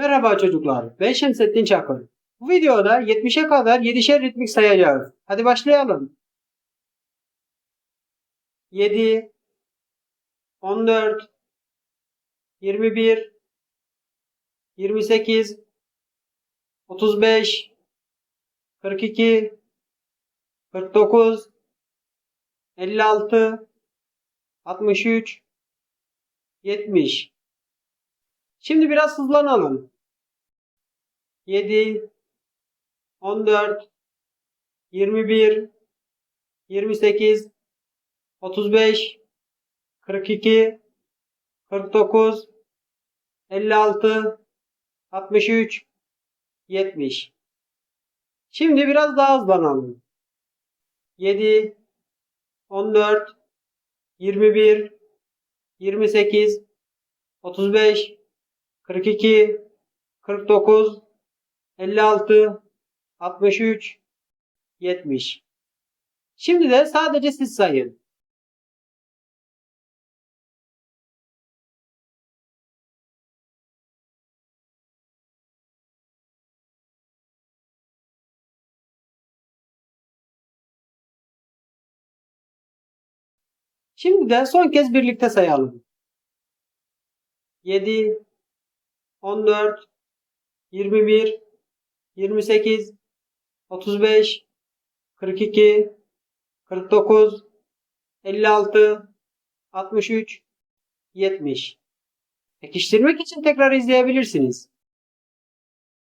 Merhaba çocuklar, ben Şemsettin Çakır. Bu videoda 70'e kadar 7'şer ritmik sayacağız. Hadi başlayalım. 7 14 21 28 35 42 49 56 63 70 Şimdi biraz hızlanalım. 7 14 21 28 35 42 49 56 63 70 Şimdi biraz daha hızlanalım. 7 14 21 28 35 42 49 56 63 70 Şimdi de sadece siz sayın. Şimdi de son kez birlikte sayalım. 7 14 21 28 35 42 49 56 63 70 Pekiştirmek için tekrar izleyebilirsiniz.